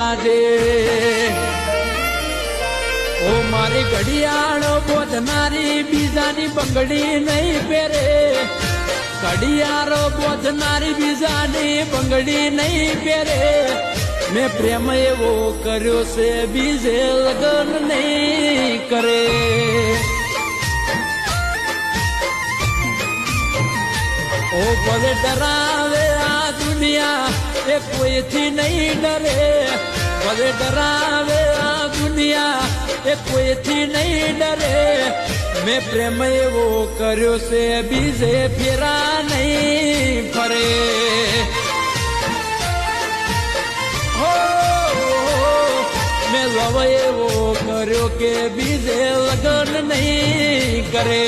ઓ મારી ઘડિયાળ બોધનારી, બીજાની બંગડી નહીં પહેરે. ઘડિયાળો બોધનારી, બીજાની બંગડી નહીં પહેરે. મેં પ્રેમ એવો કર્યો છે, બીજે લગ્ન નહીં કરે. ઓ ભલે ડરાવે એ કોઈથી નહીં ડરે ભલે ડરાવે આ દુનિયા એ કોઈથી નહીં ડરે મેં પ્રેમ એવો કર્યો છે બીજે ફેરા નહીં ફરે હો મેં લવ એવો કર્યો કે બીજે લગ્ન નહીં કરે